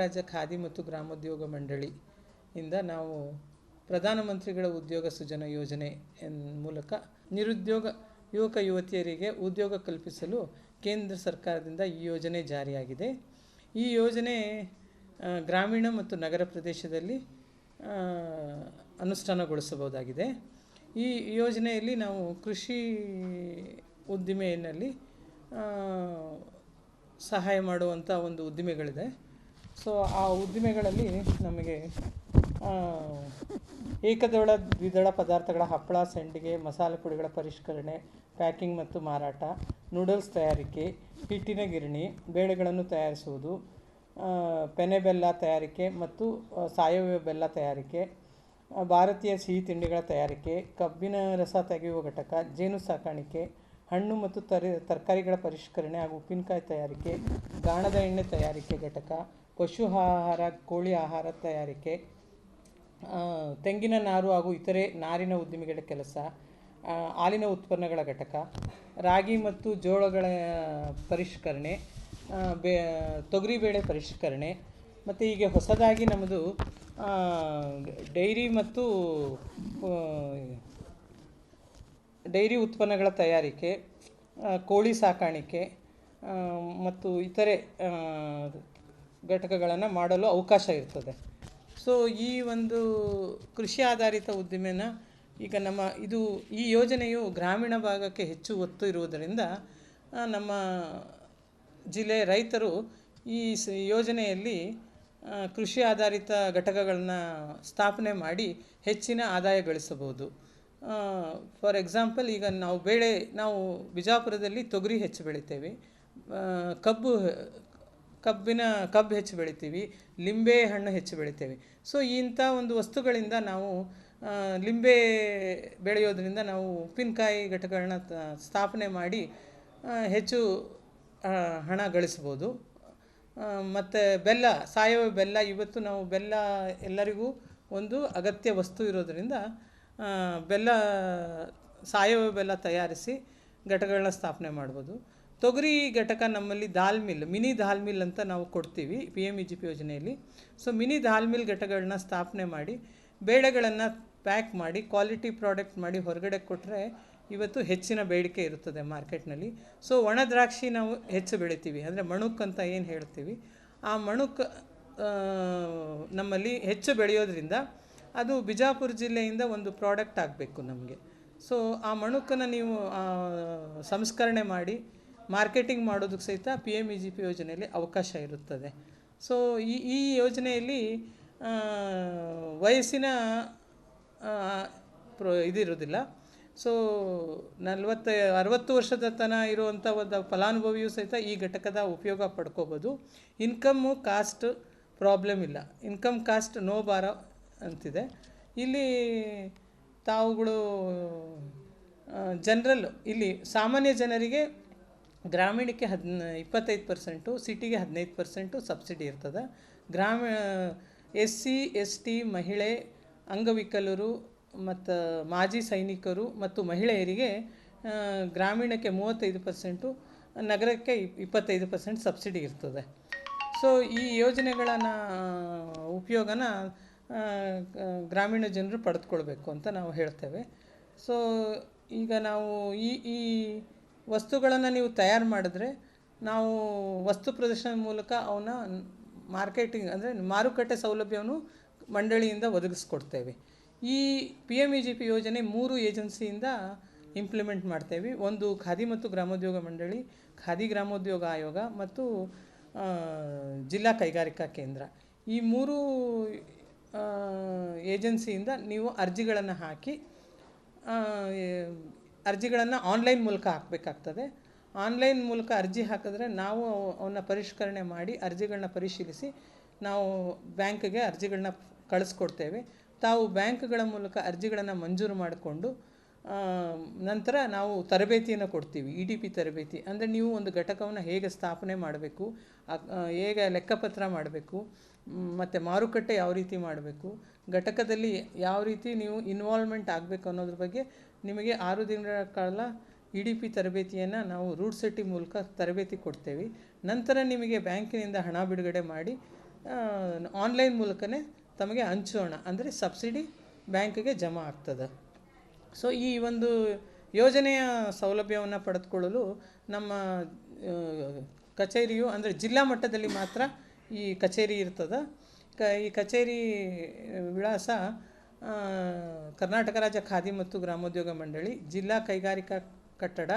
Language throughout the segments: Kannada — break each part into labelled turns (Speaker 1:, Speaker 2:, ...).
Speaker 1: ರಾಜ್ಯ ಖಾದಿ ಮತ್ತು ಗ್ರಾಮೋದ್ಯೋಗ ಮಂಡಳಿ ಇಂದ ನಾವು ಪ್ರಧಾನಮಂತ್ರಿಗಳ ಉದ್ಯೋಗ ಸೃಜನ ಯೋಜನೆ ಮೂಲಕ ನಿರುದ್ಯೋಗ ಯುವಕ ಯುವತಿಯರಿಗೆ ಉದ್ಯೋಗ ಕಲ್ಪಿಸಲು ಕೇಂದ್ರ ಸರ್ಕಾರದಿಂದ ಈ ಯೋಜನೆ ಜಾರಿಯಾಗಿದೆ ಈ ಯೋಜನೆ ಗ್ರಾಮೀಣ ಮತ್ತು ನಗರ ಪ್ರದೇಶದಲ್ಲಿ ಅನುಷ್ಠಾನಗೊಳಿಸಬಹುದಾಗಿದೆ ಈ ಯೋಜನೆಯಲ್ಲಿ ನಾವು ಕೃಷಿ ಉದ್ದಿಮೆಯಲ್ಲಿ ಸಹಾಯ ಮಾಡುವಂಥ ಒಂದು ಉದ್ದಿಮೆಗಳಿದೆ ಸೊ ಆ ಉದ್ದಿಮೆಗಳಲ್ಲಿ ನಮಗೆ ಏಕದಳ ದ್ವಿದಳ ಪದಾರ್ಥಗಳ ಹಪ್ಪಳ ಸಂಡಿಗೆ ಮಸಾಲೆ ಪುಡಿಗಳ ಪರಿಷ್ಕರಣೆ ಪ್ಯಾಕಿಂಗ್ ಮತ್ತು ಮಾರಾಟ ನೂಡಲ್ಸ್ ತಯಾರಿಕೆ ಹಿಟ್ಟಿನ ಗಿರಣಿ ಬೇಳೆಗಳನ್ನು ತಯಾರಿಸುವುದು ಪೆನೆ ಬೆಲ್ಲ ತಯಾರಿಕೆ ಮತ್ತು ಸಾವಯವ ಬೆಲ್ಲ ತಯಾರಿಕೆ ಭಾರತೀಯ ಸಿಹಿ ತಿಂಡಿಗಳ ತಯಾರಿಕೆ ಕಬ್ಬಿನ ರಸ ತೆಗೆಯುವ ಘಟಕ ಜೇನು ಸಾಕಾಣಿಕೆ ಹಣ್ಣು ಮತ್ತು ತರಿ ತರಕಾರಿಗಳ ಪರಿಷ್ಕರಣೆ ಹಾಗೂ ಉಪ್ಪಿನಕಾಯಿ ತಯಾರಿಕೆ ಗಾಣದ ಎಣ್ಣೆ ತಯಾರಿಕೆ ಘಟಕ ಪಶು ಆಹಾರ ಕೋಳಿ ಆಹಾರ ತಯಾರಿಕೆ ತೆಂಗಿನ ನಾರು ಹಾಗೂ ಇತರೆ ನಾರಿನ ಉದ್ದಿಮೆಗಳ ಕೆಲಸ ಹಾಲಿನ ಉತ್ಪನ್ನಗಳ ಘಟಕ ರಾಗಿ ಮತ್ತು ಜೋಳಗಳ ಪರಿಷ್ಕರಣೆ ಬೇ ತೊಗರಿಬೇಳೆ ಪರಿಷ್ಕರಣೆ ಮತ್ತು ಹೀಗೆ ಹೊಸದಾಗಿ ನಮ್ಮದು ಡೈರಿ ಮತ್ತು ಡೈರಿ ಉತ್ಪನ್ನಗಳ ತಯಾರಿಕೆ ಕೋಳಿ ಸಾಕಾಣಿಕೆ ಮತ್ತು ಇತರೆ ಘಟಕಗಳನ್ನು ಮಾಡಲು ಅವಕಾಶ ಇರ್ತದೆ ಸೊ ಈ ಒಂದು ಕೃಷಿ ಆಧಾರಿತ ಉದ್ದಿಮೆನ ಈಗ ನಮ್ಮ ಇದು ಈ ಯೋಜನೆಯು ಗ್ರಾಮೀಣ ಭಾಗಕ್ಕೆ ಹೆಚ್ಚು ಒತ್ತು ಇರುವುದರಿಂದ ನಮ್ಮ ಜಿಲ್ಲೆಯ ರೈತರು ಈ ಯೋಜನೆಯಲ್ಲಿ ಕೃಷಿ ಆಧಾರಿತ ಘಟಕಗಳನ್ನು ಸ್ಥಾಪನೆ ಮಾಡಿ ಹೆಚ್ಚಿನ ಆದಾಯ ಗಳಿಸಬಹುದು ಫಾರ್ ಎಕ್ಸಾಂಪಲ್ ಈಗ ನಾವು ಬೇಳೆ ನಾವು ಬಿಜಾಪುರದಲ್ಲಿ ತೊಗರಿ ಹೆಚ್ಚು ಬೆಳಿತೇವೆ ಕಬ್ಬು ಕಬ್ಬಿನ ಕಬ್ಬು ಹೆಚ್ಚು ಬೆಳಿತೀವಿ ಲಿಂಬೆ ಹಣ್ಣು ಹೆಚ್ಚು ಬೆಳಿತೇವೆ ಸೊ ಇಂಥ ಒಂದು ವಸ್ತುಗಳಿಂದ ನಾವು ಲಿಂಬೆ ಬೆಳೆಯೋದ್ರಿಂದ ನಾವು ಉಪ್ಪಿನಕಾಯಿ ಘಟಕಗಳನ್ನ ಸ್ಥಾಪನೆ ಮಾಡಿ ಹೆಚ್ಚು ಹಣ ಗಳಿಸ್ಬೋದು ಮತ್ತು ಬೆಲ್ಲ ಸಾವಯವ ಬೆಲ್ಲ ಇವತ್ತು ನಾವು ಬೆಲ್ಲ ಎಲ್ಲರಿಗೂ ಒಂದು ಅಗತ್ಯ ವಸ್ತು ಇರೋದರಿಂದ ಬೆಲ್ಲ ಸಾವಯವ ಬೆಲ್ಲ ತಯಾರಿಸಿ ಘಟಕಗಳನ್ನ ಸ್ಥಾಪನೆ ಮಾಡ್ಬೋದು ತೊಗರಿ ಘಟಕ ನಮ್ಮಲ್ಲಿ dal mill mini dal mill ಅಂತ ನಾವು ಕೊಡ್ತೀವಿ P M E G P ಯೋಜನೆಯಲ್ಲಿ ಸೊ ಮಿನಿ ದಾಲ್ ಮಿಲ್ ಘಟಕಗಳನ್ನ ಸ್ಥಾಪನೆ ಮಾಡಿ ಬೇಳೆಗಳನ್ನು ಪ್ಯಾಕ್ ಮಾಡಿ ಕ್ವಾಲಿಟಿ ಪ್ರಾಡಕ್ಟ್ ಮಾಡಿ ಹೊರಗಡೆ ಕೊಟ್ಟರೆ ಇವತ್ತು ಹೆಚ್ಚಿನ ಬೇಡಿಕೆ ಇರುತ್ತದೆ ಮಾರ್ಕೆಟ್ನಲ್ಲಿ ಸೊ ಒಣ ದ್ರಾಕ್ಷಿ ನಾವು ಹೆಚ್ಚು ಬೆಳಿತೀವಿ ಅಂದರೆ ಮಣುಕ್ ಅಂತ ಏನು ಹೇಳ್ತೀವಿ ಆ ಮಣುಕ್ ನಮ್ಮಲ್ಲಿ ಹೆಚ್ಚು ಬೆಳೆಯೋದ್ರಿಂದ ಅದು ಬಿಜಾಪುರ ಜಿಲ್ಲೆಯಿಂದ ಒಂದು ಪ್ರಾಡಕ್ಟ್ ಆಗಬೇಕು ನಮಗೆ ಸೊ ಆ ಮಣುಕನ್ನು ನೀವು ಸಂಸ್ಕರಣೆ ಮಾಡಿ ಮಾರ್ಕೆಟಿಂಗ್ ಮಾಡೋದಕ್ಕೆ ಸಹಿತ P M E G P ಯೋಜನೆಯಲ್ಲಿ ಅವಕಾಶ ಇರುತ್ತದೆ ಸೊ ಈ ಈ ಯೋಜನೆಯಲ್ಲಿ ವಯಸ್ಸಿನ ಪ್ರೊ ಇದಿರೋದಿಲ್ಲ ಸೊ ನಲ್ವತ್ತು ಅರವತ್ತು ವರ್ಷದ ತನ ಇರುವಂಥ ಒಂದು ಫಲಾನುಭವಿಯು ಸಹಿತ ಈ ಘಟಕದ ಉಪಯೋಗ ಪಡ್ಕೋಬೋದು ಇನ್ಕಮ್ಮು ಕಾಸ್ಟ್ ಪ್ರಾಬ್ಲಮ್ ಇಲ್ಲ ಇನ್ಕಮ್ ಕಾಸ್ಟ್ ನೋ ಬಾರ ಅಂತಿದೆ ಇಲ್ಲಿ ತಾವುಗಳು ಜನರಲ್ ಇಲ್ಲಿ ಸಾಮಾನ್ಯ ಜನರಿಗೆ ಗ್ರಾಮೀಣಕ್ಕೆ ಹದ್ ಇಪ್ಪತ್ತೈದು ಪರ್ಸೆಂಟು ಸಿಟಿಗೆ ಹದಿನೈದು ಪರ್ಸೆಂಟು ಸಬ್ಸಿಡಿ ಇರ್ತದೆ ಗ್ರಾಮ ಎಸ್ ಸಿ ಎಸ್ ಟಿ ಮಹಿಳೆ ಅಂಗವಿಕಲರು ಮತ್ತು ಮಾಜಿ ಸೈನಿಕರು ಮತ್ತು ಮಹಿಳೆಯರಿಗೆ ಗ್ರಾಮೀಣಕ್ಕೆ ಮೂವತ್ತೈದು ಪರ್ಸೆಂಟು ನಗರಕ್ಕೆ ಇಪ್ಪತ್ತೈದು ಪರ್ಸೆಂಟ್ ಸಬ್ಸಿಡಿ ಇರ್ತದೆ ಸೊ ಈ ಯೋಜನೆಗಳನ್ನು ಉಪಯೋಗನ ಗ್ರಾಮೀಣ ಜನರು ಪಡೆದುಕೊಳ್ಬೇಕು ಅಂತ ನಾವು ಹೇಳ್ತೇವೆ ಸೊ ಈಗ ನಾವು ಈ ಈ ವಸ್ತುಗಳನ್ನು ನೀವು ತಯಾರು ಮಾಡಿದ್ರೆ ನಾವು ವಸ್ತು ಪ್ರದರ್ಶನದ ಮೂಲಕ ಅವನ್ನ ಮಾರ್ಕೆಟಿಂಗ್ ಅಂದರೆ ಮಾರುಕಟ್ಟೆ ಸೌಲಭ್ಯವನ್ನು ಮಂಡಳಿಯಿಂದ ಒದಗಿಸ್ಕೊಡ್ತೇವೆ ಈ P M E G P ಯೋಜನೆ ಮೂರು ಏಜೆನ್ಸಿಯಿಂದ ಇಂಪ್ಲಿಮೆಂಟ್ ಮಾಡ್ತೇವೆ ಒಂದು ಖಾದಿ ಮತ್ತು ಗ್ರಾಮೋದ್ಯೋಗ ಮಂಡಳಿ ಖಾದಿ ಗ್ರಾಮೋದ್ಯೋಗ ಆಯೋಗ ಮತ್ತು ಜಿಲ್ಲಾ ಕೈಗಾರಿಕಾ ಕೇಂದ್ರ ಈ ಮೂರು ಏಜೆನ್ಸಿಯಿಂದ ನೀವು ಅರ್ಜಿಗಳನ್ನು ಹಾಕಿ ಅರ್ಜಿಗಳನ್ನು ಆನ್ಲೈನ್ ಮೂಲಕ ಹಾಕಬೇಕಾಗ್ತದೆ ಆನ್ಲೈನ್ ಮೂಲಕ ಅರ್ಜಿ ಹಾಕಿದ್ರೆ ನಾವು ಅವನ್ನ ಪರಿಷ್ಕರಣೆ ಮಾಡಿ ಅರ್ಜಿಗಳನ್ನ ಪರಿಶೀಲಿಸಿ ನಾವು ಬ್ಯಾಂಕ್ಗೆ ಅರ್ಜಿಗಳನ್ನ ಕಳಿಸ್ಕೊಡ್ತೇವೆ ತಾವು ಬ್ಯಾಂಕ್ಗಳ ಮೂಲಕ ಅರ್ಜಿಗಳನ್ನು ಮಂಜೂರು ಮಾಡಿಕೊಂಡು ನಂತರ ನಾವು ತರಬೇತಿಯನ್ನು ಕೊಡ್ತೀವಿ ಇ ಡಿ ಪಿ ತರಬೇತಿ ಅಂದರೆ ನೀವು ಒಂದು ಘಟಕವನ್ನು ಹೇಗೆ ಸ್ಥಾಪನೆ ಮಾಡಬೇಕು ಹೇಗೆ ಲೆಕ್ಕಪತ್ರ ಮಾಡಬೇಕು ಮತ್ತು ಮಾರುಕಟ್ಟೆ ಯಾವ ರೀತಿ ಮಾಡಬೇಕು ಘಟಕದಲ್ಲಿ ಯಾವ ರೀತಿ ನೀವು ಇನ್ವಾಲ್ವ್ಮೆಂಟ್ ಆಗಬೇಕು ಅನ್ನೋದ್ರ ಬಗ್ಗೆ ನಿಮಗೆ ಆರು ದಿನಗಳ ಕಾಲ ಇ e ಡಿ ಪಿ ತರಬೇತಿಯನ್ನು ನಾವು ರೂಟ್ ಸಿಟಿ ಮೂಲಕ ತರಬೇತಿ ಕೊಡ್ತೇವೆ ನಂತರ ನಿಮಗೆ ಬ್ಯಾಂಕಿನಿಂದ ಹಣ ಬಿಡುಗಡೆ ಮಾಡಿ ಆನ್ಲೈನ್ ಮೂಲಕನೇ ತಮಗೆ ಹಂಚೋಣ ಅಂದರೆ ಸಬ್ಸಿಡಿ ಬ್ಯಾಂಕಿಗೆ ಜಮಾ ಆಗ್ತದೆ ಸೊ ಈ ಒಂದು ಯೋಜನೆಯ ಸೌಲಭ್ಯವನ್ನು ಪಡೆದುಕೊಳ್ಳಲು ನಮ್ಮ ಕಚೇರಿಯು ಅಂದರೆ ಜಿಲ್ಲಾ ಮಟ್ಟದಲ್ಲಿ ಮಾತ್ರ ಈ ಕಚೇರಿ ಇರ್ತದೆ ಕ ಈ ಕಚೇರಿ ವಿಳಾಸ ಕರ್ನಾಟಕ ರಾಜ್ಯ ಖಾದಿ ಮತ್ತು ಗ್ರಾಮೋದ್ಯೋಗ ಮಂಡಳಿ ಜಿಲ್ಲಾ ಕೈಗಾರಿಕಾ ಕಟ್ಟಡ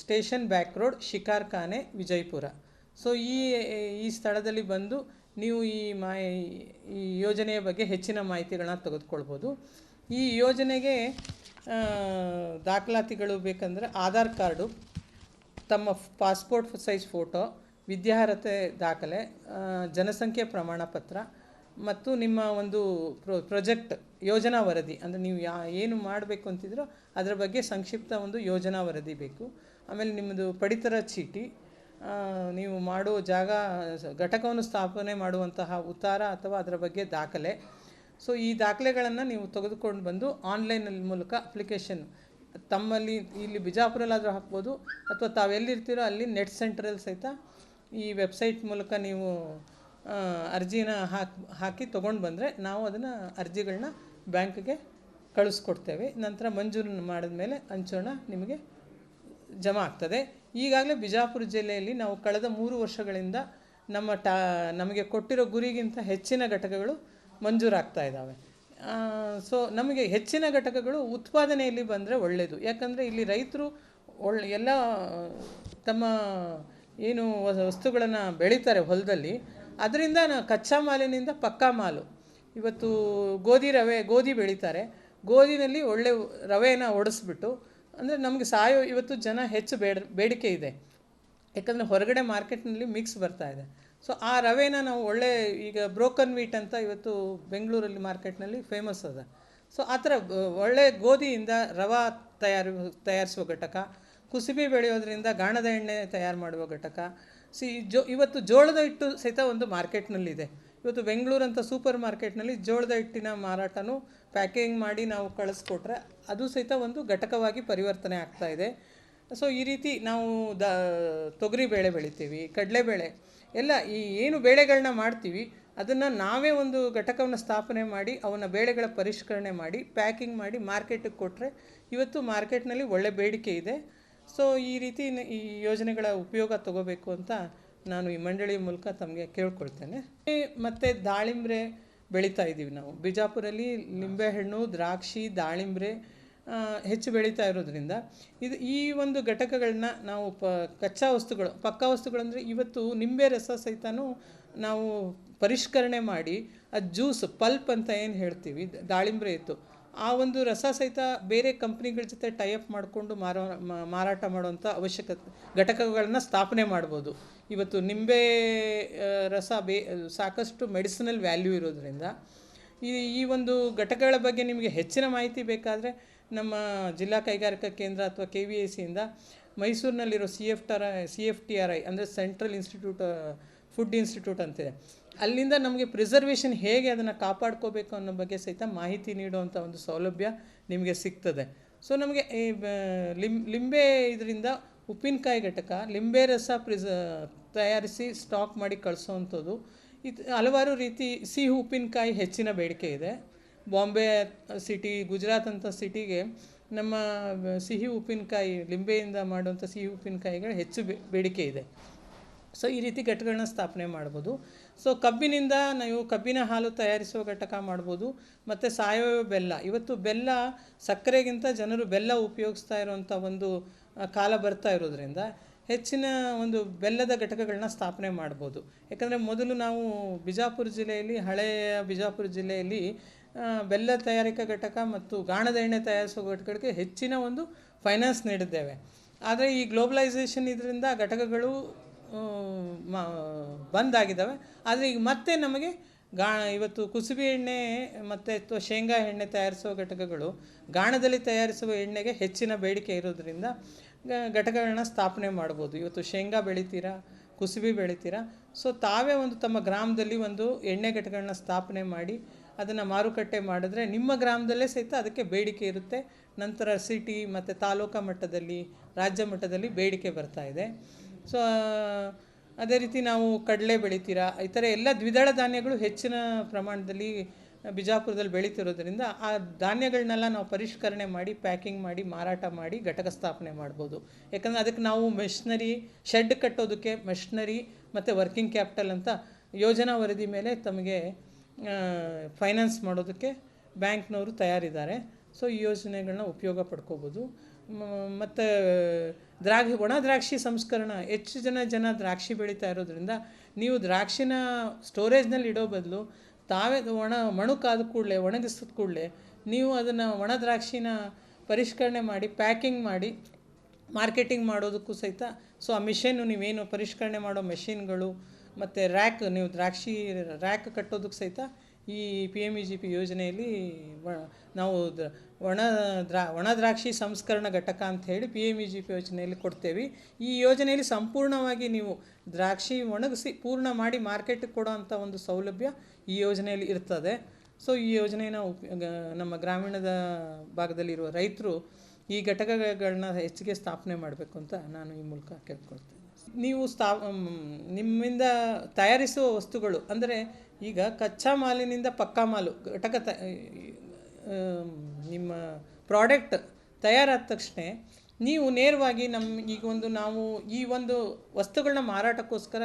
Speaker 1: station back road Shikarkhane Vijayapura so ಈ ಈ ಸ್ಥಳದಲ್ಲಿ ಬಂದು ನೀವು ಈ ಮಾ ಈ ಯೋಜನೆಯ ಬಗ್ಗೆ ಹೆಚ್ಚಿನ ಮಾಹಿತಿಗಳನ್ನ ತೆಗೆದುಕೊಳ್ಬೋದು ಈ ಯೋಜನೆಗೆ ದಾಖಲಾತಿಗಳು ಬೇಕಂದರೆ ಆಧಾರ್ ಕಾರ್ಡು ತಮ್ಮ ಪಾಸ್ಪೋರ್ಟ್ ಸೈಜ್ ಫೋಟೋ ವಿದ್ಯಾರ್ಹತೆ ದಾಖಲೆ ಜನಸಂಖ್ಯೆ ಪ್ರಮಾಣ ಪತ್ರ ಮತ್ತು ನಿಮ್ಮ ಒಂದು ಪ್ರೊ ಪ್ರೊಜೆಕ್ಟ್ ಯೋಜನಾ ವರದಿ ಅಂದರೆ ನೀವು ಯಾ ಏನು ಮಾಡಬೇಕು ಅಂತಿದ್ರೋ ಅದರ ಬಗ್ಗೆ ಸಂಕ್ಷಿಪ್ತ ಒಂದು ಯೋಜನಾ ವರದಿ ಬೇಕು ಆಮೇಲೆ ನಿಮ್ಮದು ಪಡಿತರ ಚೀಟಿ ನೀವು ಮಾಡೋ ಜಾಗ ಘಟಕವನ್ನು ಸ್ಥಾಪನೆ ಮಾಡುವಂತಹ ಉತ್ತಾರ ಅಥವಾ ಅದರ ಬಗ್ಗೆ ದಾಖಲೆ ಸೊ ಈ ದಾಖಲೆಗಳನ್ನು ನೀವು ತೆಗೆದುಕೊಂಡು ಬಂದು ಆನ್ಲೈನಲ್ಲಿ ಮೂಲಕ ಅಪ್ಲಿಕೇಶನ್ ತಮ್ಮಲ್ಲಿ ಇಲ್ಲಿ ಬಿಜಾಪುರಲ್ಲಾದರೂ ಹಾಕ್ಬೋದು ಅಥವಾ ತಾವೆಲ್ಲಿರ್ತೀರೋ ಅಲ್ಲಿ ನೆಟ್ ಸೆಂಟ್ರಲ್ಲಿ ಸಹಿತ ಈ ವೆಬ್ಸೈಟ್ ಮೂಲಕ ನೀವು ಅರ್ಜಿನ ಹಾಕಿ ಹಾಕಿ ತೊಗೊಂಡು ಬಂದರೆ ನಾವು ಅದನ್ನು ಅರ್ಜಿಗಳನ್ನ ಬ್ಯಾಂಕ್ಗೆ ಕಳಿಸ್ಕೊಡ್ತೇವೆ ನಂತರ ಮಂಜೂರು ಮಾಡಿದ ಮೇಲೆ ಹಂಚೋಣ ನಿಮಗೆ ಜಮಾ ಆಗ್ತದೆ ಈಗಾಗಲೇ ಬಿಜಾಪುರ ಜಿಲ್ಲೆಯಲ್ಲಿ ನಾವು ಕಳೆದ ಮೂರು ವರ್ಷಗಳಿಂದ ನಮ್ಮ ಟಾ ನಮಗೆ ಕೊಟ್ಟಿರೋ ಗುರಿಗಿಂತ ಹೆಚ್ಚಿನ ಘಟಕಗಳು ಮಂಜೂರಾಗ್ತಾ ಇದ್ದಾವೆ ಸೊ ನಮಗೆ ಹೆಚ್ಚಿನ ಘಟಕಗಳು ಉತ್ಪಾದನೆಯಲ್ಲಿ ಬಂದರೆ ಒಳ್ಳೆಯದು ಯಾಕಂದರೆ ಇಲ್ಲಿ ರೈತರು ಒಳ್ಳೆ ಎಲ್ಲ ತಮ್ಮ ಏನು ವಸ್ತುಗಳನ್ನು ಬೆಳೀತಾರೆ ಹೊಲದಲ್ಲಿ ಅದರಿಂದ ಕಚ್ಚಾ ಮಾಲಿನಿಂದ ಪಕ್ಕಾ ಮಾಲು ಇವತ್ತು ಗೋಧಿ ರವೆ ಗೋಧಿ ಬೆಳೀತಾರೆ ಗೋಧಿನಲ್ಲಿ ಒಳ್ಳೆ ರವೆನ ಒಡಿಸ್ಬಿಟ್ಟು ಅಂದರೆ ನಮಗೆ ಸಾಯೋ ಇವತ್ತು ಜನ ಹೆಚ್ಚು ಬೇಡ ಬೇಡಿಕೆ ಇದೆ ಯಾಕಂದರೆ ಹೊರಗಡೆ ಮಾರ್ಕೆಟ್ನಲ್ಲಿ ಮಿಕ್ಸ್ ಬರ್ತಾ ಇದೆ ಸೊ ಆ ರವೆನ ನಾವು ಒಳ್ಳೆ ಈಗ ಬ್ರೋಕನ್ ವೀಟ್ ಅಂತ ಇವತ್ತು ಬೆಂಗಳೂರಲ್ಲಿ ಮಾರ್ಕೆಟ್ನಲ್ಲಿ ಫೇಮಸ್ ಅದ ಸೊ ಆ ಥರ ಒಳ್ಳೆ ಗೋಧಿಯಿಂದ ರವೆ ತಯಾರು ತಯಾರಿಸುವ ಘಟಕ ಕುಸುಬಿ ಬೆಳೆಯೋದ್ರಿಂದ ಗಾಣದ ಎಣ್ಣೆ ತಯಾರು ಮಾಡುವ ಘಟಕ ಸಿ ಜೋ ಇವತ್ತು ಜೋಳದ ಹಿಟ್ಟು ಸಹಿತ ಒಂದು ಮಾರ್ಕೆಟ್ನಲ್ಲಿದೆ ಇವತ್ತು ಬೆಂಗಳೂರಂಥ ಸೂಪರ್ ಮಾರ್ಕೆಟ್ನಲ್ಲಿ ಜೋಳದ ಹಿಟ್ಟಿನ ಮಾರಾಟನೂ ಪ್ಯಾಕಿಂಗ್ ಮಾಡಿ ನಾವು ಕಳಿಸ್ಕೊಟ್ರೆ ಅದು ಸಹಿತ ಒಂದು ಘಟಕವಾಗಿ ಪರಿವರ್ತನೆ ಆಗ್ತಾ ಇದೆ ಸೊ ಈ ರೀತಿ ನಾವು ದ ತೊಗರಿ ಬೇಳೆ ಬೆಳಿತೀವಿ ಕಡಲೆಬೇಳೆ ಎಲ್ಲ ಈ ಏನು ಬೇಳೆಗಳನ್ನ ಮಾಡ್ತೀವಿ ಅದನ್ನು ನಾವೇ ಒಂದು ಘಟಕವನ್ನು ಸ್ಥಾಪನೆ ಮಾಡಿ ಅವನ ಬೇಳೆಗಳ ಪರಿಷ್ಕರಣೆ ಮಾಡಿ ಪ್ಯಾಕಿಂಗ್ ಮಾಡಿ ಮಾರ್ಕೆಟಿಗೆ ಕೊಟ್ಟರೆ ಇವತ್ತು ಮಾರ್ಕೆಟ್ನಲ್ಲಿ ಒಳ್ಳೆ ಬೇಡಿಕೆ ಇದೆ ಸೊ ಈ ರೀತಿ ಈ ಯೋಜನೆಗಳ ಉಪಯೋಗ ತಗೋಬೇಕು ಅಂತ ನಾನು ಈ ಮಂಡಳಿ ಮೂಲಕ ತಮಗೆ ಕೇಳ್ಕೊಳ್ತೇನೆ ಮತ್ತು ದಾಳಿಂಬ್ರೆ ಬೆಳೀತಾ ಇದ್ದೀವಿ ನಾವು ಬಿಜಾಪುರಲ್ಲಿ ಲಿಂಬೆಹಣ್ಣು ದ್ರಾಕ್ಷಿ ದಾಳಿಂಬ್ರೆ ಹೆಚ್ಚು ಬೆಳೀತಾ ಇರೋದ್ರಿಂದ ಇದು ಈ ಒಂದು ಘಟಕಗಳನ್ನ ನಾವು ಪ ಕಚ್ಚಾ ವಸ್ತುಗಳು ಪಕ್ಕಾ ವಸ್ತುಗಳಂದರೆ ಇವತ್ತು ನಿಂಬೆ ರಸ ಸಹಿತನೂ ನಾವು ಪರಿಷ್ಕರಣೆ ಮಾಡಿ ಅದು ಜ್ಯೂಸ್ ಪಲ್ಪ್ ಅಂತ ಏನು ಹೇಳ್ತೀವಿ ದಾಳಿಂಬ್ರೆ ಇತ್ತು ಆ ಒಂದು ರಸ ಸಹಿತ ಬೇರೆ ಕಂಪ್ನಿಗಳ ಜೊತೆ ಟೈಅಪ್ ಮಾಡಿಕೊಂಡು ಮಾರೋ ಮಾರಾಟ ಮಾಡುವಂಥ ಅವಶ್ಯಕತೆ ಘಟಕಗಳನ್ನು ಸ್ಥಾಪನೆ ಮಾಡ್ಬೋದು ಇವತ್ತು ನಿಂಬೆ ರಸ ಬೇ ಸಾಕಷ್ಟು ಮೆಡಿಸಿನಲ್ ವ್ಯಾಲ್ಯೂ ಇರೋದರಿಂದ ಈ ಈ ಒಂದು ಘಟಕಗಳ ಬಗ್ಗೆ ನಿಮಗೆ ಹೆಚ್ಚಿನ ಮಾಹಿತಿ ಬೇಕಾದರೆ ನಮ್ಮ ಜಿಲ್ಲಾ ಕೈಗಾರಿಕಾ ಕೇಂದ್ರ ಅಥವಾ ಕೆ ವಿ ಎ ಸಿಯಿಂದ ಮೈಸೂರಿನಲ್ಲಿರೋ ಸಿ ಎಫ್ ಟರ್ C F T R I ಅಂದರೆ ಸೆಂಟ್ರಲ್ ಇನ್ಸ್ಟಿಟ್ಯೂಟ್ ಫುಡ್ ಇನ್ಸ್ಟಿಟ್ಯೂಟ್ ಅಂತಿದೆ ಅಲ್ಲಿಂದ ನಮಗೆ ಪ್ರಿಸರ್ವೇಷನ್ ಹೇಗೆ ಅದನ್ನು ಕಾಪಾಡ್ಕೋಬೇಕು ಅನ್ನೋ ಬಗ್ಗೆ ಸಹಿತ ಮಾಹಿತಿ ನೀಡುವಂಥ ಒಂದು ಸೌಲಭ್ಯ ನಿಮಗೆ ಸಿಗ್ತದೆ ಸೊ ನಮಗೆ ಈ ಲಿಂ ಲಿಂಬೆ ಇದರಿಂದ ಉಪ್ಪಿನಕಾಯಿ ಘಟಕ ಲಿಂಬೆ ರಸ ಪ್ರಿಸ ತಯಾರಿಸಿ ಸ್ಟಾಕ್ ಮಾಡಿ ಕಳಿಸೋವಂಥದ್ದು ಇದು ಹಲವಾರು ರೀತಿ ಸಿಹಿ ಉಪ್ಪಿನಕಾಯಿ ಹೆಚ್ಚಿನ ಬೇಡಿಕೆ ಇದೆ ಬಾಂಬೆ ಸಿಟಿ ಗುಜರಾತ್ ಅಂತ ಸಿಟಿಗೆ ನಮ್ಮ ಸಿಹಿ ಉಪ್ಪಿನಕಾಯಿ ಲಿಂಬೆಯಿಂದ ಮಾಡುವಂಥ ಸಿಹಿ ಉಪ್ಪಿನಕಾಯಿಗಳು ಹೆಚ್ಚು ಬೇಡಿಕೆ ಇದೆ ಸೊ ಈ ರೀತಿ ಘಟಕಗಳನ್ನ ಸ್ಥಾಪನೆ ಮಾಡ್ಬೋದು ಸೊ ಕಬ್ಬಿನಿಂದ ನೀವು ಕಬ್ಬಿನ ಹಾಲು ತಯಾರಿಸುವ ಘಟಕ ಮಾಡ್ಬೋದು ಮತ್ತು ಸಾವಯವ ಬೆಲ್ಲ ಇವತ್ತು ಬೆಲ್ಲ ಸಕ್ಕರೆಗಿಂತ ಜನರು ಬೆಲ್ಲ ಉಪಯೋಗಿಸ್ತಾ ಇರುವಂಥ ಒಂದು ಕಾಲ ಬರ್ತಾ ಇರೋದ್ರಿಂದ ಹೆಚ್ಚಿನ ಒಂದು ಬೆಲ್ಲದ ಘಟಕಗಳನ್ನ ಸ್ಥಾಪನೆ ಮಾಡ್ಬೋದು ಯಾಕಂದರೆ ಮೊದಲು ನಾವು ಬಿಜಾಪುರ ಜಿಲ್ಲೆಯಲ್ಲಿ ಹಳೆಯ ಬಿಜಾಪುರ ಜಿಲ್ಲೆಯಲ್ಲಿ ಬೆಲ್ಲ ತಯಾರಿಕಾ ಘಟಕ ಮತ್ತು ಗಾಣದ ಎಣ್ಣೆ ತಯಾರಿಸುವ ಘಟಕಗಳಿಗೆ ಹೆಚ್ಚಿನ ಒಂದು ಫೈನಾನ್ಸ್ ನೀಡಿದ್ದೇವೆ ಆದರೆ ಈ ಗ್ಲೋಬಲೈಸೇಷನ್ ಇದರಿಂದ ಘಟಕಗಳು ಬಂದಾಗಿದ್ದಾವೆ ಆದರೆ ಈಗ ಮತ್ತೆ ನಮಗೆ ಗಾ ಇವತ್ತು ಕುಸುಬಿ ಎಣ್ಣೆ ಮತ್ತು ಅಥವಾ ಶೇಂಗಾ ಎಣ್ಣೆ ತಯಾರಿಸುವ ಘಟಕಗಳು ಗಾಣದಲ್ಲಿ ತಯಾರಿಸುವ ಎಣ್ಣೆಗೆ ಹೆಚ್ಚಿನ ಬೇಡಿಕೆ ಇರೋದರಿಂದ ಘಟಕಗಳನ್ನ ಸ್ಥಾಪನೆ ಮಾಡ್ಬೋದು ಇವತ್ತು ಶೇಂಗಾ ಬೆಳಿತೀರಾ ಕುಸುಬಿ ಬೆಳಿತೀರಾ ಸೊ ತಾವೇ ಒಂದು ತಮ್ಮ ಗ್ರಾಮದಲ್ಲಿ ಒಂದು ಎಣ್ಣೆ ಘಟಕಗಳನ್ನ ಸ್ಥಾಪನೆ ಮಾಡಿ ಅದನ್ನು ಮಾರುಕಟ್ಟೆ ಮಾಡಿದ್ರೆ ನಿಮ್ಮ ಗ್ರಾಮದಲ್ಲೇ ಸಹಿತ ಅದಕ್ಕೆ ಬೇಡಿಕೆ ಇರುತ್ತೆ ನಂತರ ಸಿಟಿ ಮತ್ತು ತಾಲೂಕಾ ಮಟ್ಟದಲ್ಲಿ ರಾಜ್ಯ ಮಟ್ಟದಲ್ಲಿ ಬೇಡಿಕೆ ಬರ್ತಾ ಇದೆ ಸೊ ಅದೇ ರೀತಿ ನಾವು ಕಡಲೆ ಬೆಳಿತೀರಾ ಈ ಥರ ಎಲ್ಲ ದ್ವಿದಳ ಧಾನ್ಯಗಳು ಹೆಚ್ಚಿನ ಪ್ರಮಾಣದಲ್ಲಿ ಬಿಜಾಪುರದಲ್ಲಿ ಬೆಳೀತಿರೋದ್ರಿಂದ ಆ ಧಾನ್ಯಗಳನ್ನೆಲ್ಲ ನಾವು ಪರಿಷ್ಕರಣೆ ಮಾಡಿ ಪ್ಯಾಕಿಂಗ್ ಮಾಡಿ ಮಾರಾಟ ಮಾಡಿ ಘಟಕ ಸ್ಥಾಪನೆ ಮಾಡ್ಬೋದು ಯಾಕಂದರೆ ಅದಕ್ಕೆ ನಾವು ಮೆಷ್ನರಿ ಶೆಡ್ ಕಟ್ಟೋದಕ್ಕೆ ಮೆಷ್ನರಿ ಮತ್ತು ವರ್ಕಿಂಗ್ ಕ್ಯಾಪಿಟಲ್ ಅಂತ ಯೋಜನಾ ವರದಿ ಮೇಲೆ ತಮಗೆ ಫೈನಾನ್ಸ್ ಮಾಡೋದಕ್ಕೆ ಬ್ಯಾಂಕ್ನವರು ತಯಾರಿದ್ದಾರೆ ಸೊ ಈ ಯೋಜನೆಗಳನ್ನ ಉಪಯೋಗ ಪಡ್ಕೋಬೋದು ಮತ್ತು ದ್ರಾಕ್ಷಿ ಒಣ ದ್ರಾಕ್ಷಿ ಸಂಸ್ಕರಣ ಹೆಚ್ಚು ಜನ ಜನ ದ್ರಾಕ್ಷಿ ಬೆಳೀತಾ ಇರೋದ್ರಿಂದ ನೀವು ದ್ರಾಕ್ಷಿನ ಸ್ಟೋರೇಜ್ನಲ್ಲಿ ಇಡೋ ಬದಲು ತಾವೇ ಒಣ ಮಣುಕಾದ ಕೂಡಲೇ ಒಣಗಿಸಿದ ಕೂಡಲೇ ನೀವು ಅದನ್ನು ಒಣ ದ್ರಾಕ್ಷಿನ ಪರಿಷ್ಕರಣೆ ಮಾಡಿ ಪ್ಯಾಕಿಂಗ್ ಮಾಡಿ ಮಾರ್ಕೆಟಿಂಗ್ ಮಾಡೋದಕ್ಕೂ ಸಹಿತ ಸೊ ಆ ಮಿಷಿನ್ನು ನೀವೇನು ಪರಿಷ್ಕರಣೆ ಮಾಡೋ ಮೆಷಿನ್ಗಳು ಮತ್ತು ರ್ಯಾಕ್ ನೀವು ದ್ರಾಕ್ಷಿ ರ್ಯಾಕ್ ಕಟ್ಟೋದಕ್ಕೆ ಸಹಿತ ಈ P M E G P ಯೋಜನೆಯಲ್ಲಿ ನಾವು ಒಣ ದ್ರಾ ಒಣ ದ್ರಾಕ್ಷಿ ಸಂಸ್ಕರಣ ಘಟಕ ಅಂತ ಹೇಳಿ P M E G P ಯೋಜನೆಯಲ್ಲಿ ಕೊಡ್ತೇವೆ ಈ ಯೋಜನೆಯಲ್ಲಿ ಸಂಪೂರ್ಣವಾಗಿ ನೀವು ದ್ರಾಕ್ಷಿ ಒಣಗಿಸಿ ಪೂರ್ಣ ಮಾಡಿ ಮಾರ್ಕೆಟಿಗೆ ಅಂಥ ಒಂದು ಸೌಲಭ್ಯ ಈ ಯೋಜನೆಯಲ್ಲಿ ಇರ್ತದೆ ಸೊ ಈ ಯೋಜನೆಯನ್ನು ಉಪ ನಮ್ಮ ಗ್ರಾಮೀಣದ ಭಾಗದಲ್ಲಿರುವ ರೈತರು ಈ ಘಟಕಗಳನ್ನ ಹೆಚ್ಚಿಗೆ ಸ್ಥಾಪನೆ ಮಾಡಬೇಕು ಅಂತ ನಾನು ಈ ಮೂಲಕ ಕೇಳ್ಕೊಳ್ತೇನೆ ನೀವು ಸ್ಥಾ ನಿಮ್ಮಿಂದ ತಯಾರಿಸುವ ವಸ್ತುಗಳು ಅಂದರೆ ಈಗ ಕಚ್ಚಾ ಮಾಲಿನಿಂದ ಪಕ್ಕಾ ಮಾಲು ಘಟಕ ತ ನಿಮ್ಮ ಪ್ರಾಡಕ್ಟ್ ತಯಾರಾದ ತಕ್ಷಣ ನೀವು ನೇರವಾಗಿ ನಮ್ಮ ಈಗ ಒಂದು ನಾವು ಈ ಒಂದು ವಸ್ತುಗಳನ್ನ ಮಾರಾಟಕ್ಕೋಸ್ಕರ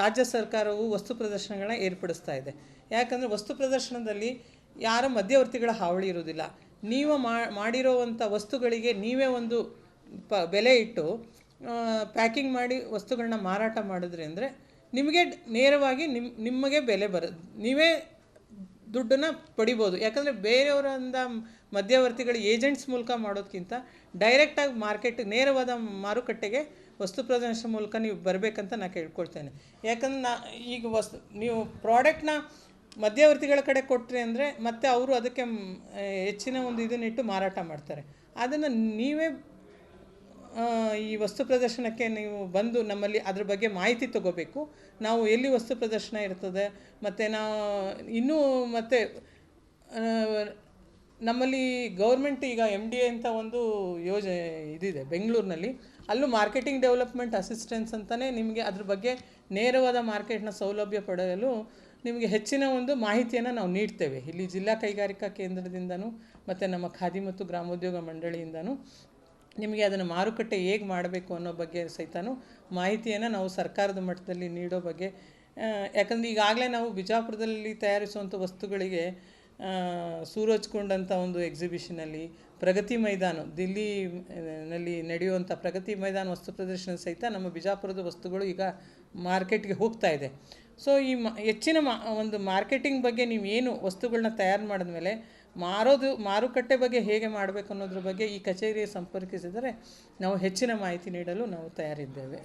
Speaker 1: ರಾಜ್ಯ ಸರ್ಕಾರವು ವಸ್ತು ಪ್ರದರ್ಶನಗಳನ್ನ ಏರ್ಪಡಿಸ್ತಾ ಇದೆ ಯಾಕಂದರೆ ವಸ್ತು ಪ್ರದರ್ಶನದಲ್ಲಿ ಯಾರ ಮಧ್ಯವರ್ತಿಗಳ ಹಾವಳಿ ಇರೋದಿಲ್ಲ ನೀವು ಮಾಡಿರೋವಂಥ ವಸ್ತುಗಳಿಗೆ ನೀವೇ ಒಂದು ಪ ಬೆಲೆ ಇಟ್ಟು ಪ್ಯಾಕಿಂಗ್ ಮಾಡಿ ವಸ್ತುಗಳನ್ನ ಮಾರಾಟ ಮಾಡಿದ್ರೆ ಅಂದರೆ ನಿಮಗೆ ನೇರವಾಗಿ ನಿಮ್ಮ ನಿಮಗೆ ಬೆಲೆ ಬರೋದು ನೀವೇ ದುಡ್ಡನ್ನು ಪಡಿಬೋದು ಯಾಕಂದರೆ ಬೇರೆಯವರಿಂದ ಮಧ್ಯವರ್ತಿಗಳು ಏಜೆಂಟ್ಸ್ ಮೂಲಕ ಮಾಡೋದಕ್ಕಿಂತ ಡೈರೆಕ್ಟಾಗಿ ಮಾರ್ಕೆಟ್ ನೇರವಾದ ಮಾರುಕಟ್ಟೆಗೆ ವಸ್ತು ಪ್ರದರ್ಶನ ಮೂಲಕ ನೀವು ಬರಬೇಕಂತ ನಾನು ಕೇಳ್ಕೊಳ್ತೇನೆ ಯಾಕಂದ್ರೆ ನಾ ಈಗ ವಸ್ತು ನೀವು ಪ್ರಾಡಕ್ಟ್ನ ಮಧ್ಯವರ್ತಿಗಳ ಕಡೆ ಕೊಟ್ಟರೆ ಅಂದರೆ ಮತ್ತೆ ಅವರು ಅದಕ್ಕೆ ಹೆಚ್ಚಿನ ಒಂದು ಇದನ್ನಿಟ್ಟು ಮಾರಾಟ ಮಾಡ್ತಾರೆ ಅದನ್ನು ನೀವೇ ಈ ವಸ್ತು ಪ್ರದರ್ಶನಕ್ಕೆ ನೀವು ಬಂದು ನಮ್ಮಲ್ಲಿ ಅದ್ರ ಬಗ್ಗೆ ಮಾಹಿತಿ ತಗೋಬೇಕು ನಾವು ಎಲ್ಲಿ ವಸ್ತು ಪ್ರದರ್ಶನ ಇರ್ತದೆ ಮತ್ತು ನಾವು ಇನ್ನೂ ಮತ್ತು ನಮ್ಮಲ್ಲಿ ಗೌರ್ಮೆಂಟ್ ಈಗ ಎಮ್ ಡಿ ಎ ಅಂತ ಒಂದು ಯೋಜನೆ ಇದಿದೆ ಬೆಂಗಳೂರಿನಲ್ಲಿ ಅಲ್ಲೂ ಮಾರ್ಕೆಟಿಂಗ್ ಡೆವಲಪ್ಮೆಂಟ್ ಅಸಿಸ್ಟೆನ್ಸ್ ಅಂತಲೇ ನಿಮಗೆ ಅದ್ರ ಬಗ್ಗೆ ನೇರವಾದ ಮಾರ್ಕೆಟ್ನ ಸೌಲಭ್ಯ ಪಡೆಯಲು ನಿಮಗೆ ಹೆಚ್ಚಿನ ಒಂದು ಮಾಹಿತಿಯನ್ನು ನಾವು ನೀಡ್ತೇವೆ ಇಲ್ಲಿ ಜಿಲ್ಲಾ ಕೈಗಾರಿಕಾ ಕೇಂದ್ರದಿಂದನೂ ಮತ್ತು ನಮ್ಮ ಖಾದಿ ಮತ್ತು ಗ್ರಾಮೋದ್ಯೋಗ ಮಂಡಳಿಯಿಂದನೂ ನಿಮಗೆ ಅದನ್ನು ಮಾರುಕಟ್ಟೆ ಹೇಗೆ ಮಾಡಬೇಕು ಅನ್ನೋ ಬಗ್ಗೆ ಸಹಿತನೂ ಮಾಹಿತಿಯನ್ನು ನಾವು ಸರ್ಕಾರದ ಮಟ್ಟದಲ್ಲಿ ನೀಡೋ ಬಗ್ಗೆ ಯಾಕಂದರೆ ಈಗಾಗಲೇ ನಾವು ಬಿಜಾಪುರದಲ್ಲಿ ತಯಾರಿಸುವಂಥ ವಸ್ತುಗಳಿಗೆ ಸೂರಜ್ಕುಂಡ್ ಅಂತ ಒಂದು ಎಕ್ಸಿಬಿಷನಲ್ಲಿ ಪ್ರಗತಿ ಮೈದಾನ ದಿಲ್ಲಿ ನಲ್ಲಿ ನಡೆಯುವಂಥ ಪ್ರಗತಿ ಮೈದಾನ ವಸ್ತು ಪ್ರದರ್ಶನ ಸಹಿತ ನಮ್ಮ ಬಿಜಾಪುರದ ವಸ್ತುಗಳು ಈಗ ಮಾರ್ಕೆಟ್ಗೆ ಹೋಗ್ತಾ ಇದೆ ಸೊ ಈ ಮ ಹೆಚ್ಚಿನ ಮಾ ಒಂದು ಮಾರ್ಕೆಟಿಂಗ್ ಬಗ್ಗೆ ನೀವು ಏನು ವಸ್ತುಗಳನ್ನ ತಯಾರು ಮಾಡಿದ್ಮೇಲೆ ಮಾರೋದು ಮಾರುಕಟ್ಟೆ ಬಗ್ಗೆ ಹೇಗೆ ಮಾಡಬೇಕು ಅನ್ನೋದ್ರ ಬಗ್ಗೆ ಈ ಕಚೇರಿಗೆ ಸಂಪರ್ಕಿಸಿದರೆ ನಾವು ಹೆಚ್ಚಿನ ಮಾಹಿತಿ ನೀಡಲು ನಾವು ತಯಾರಿದ್ದೇವೆ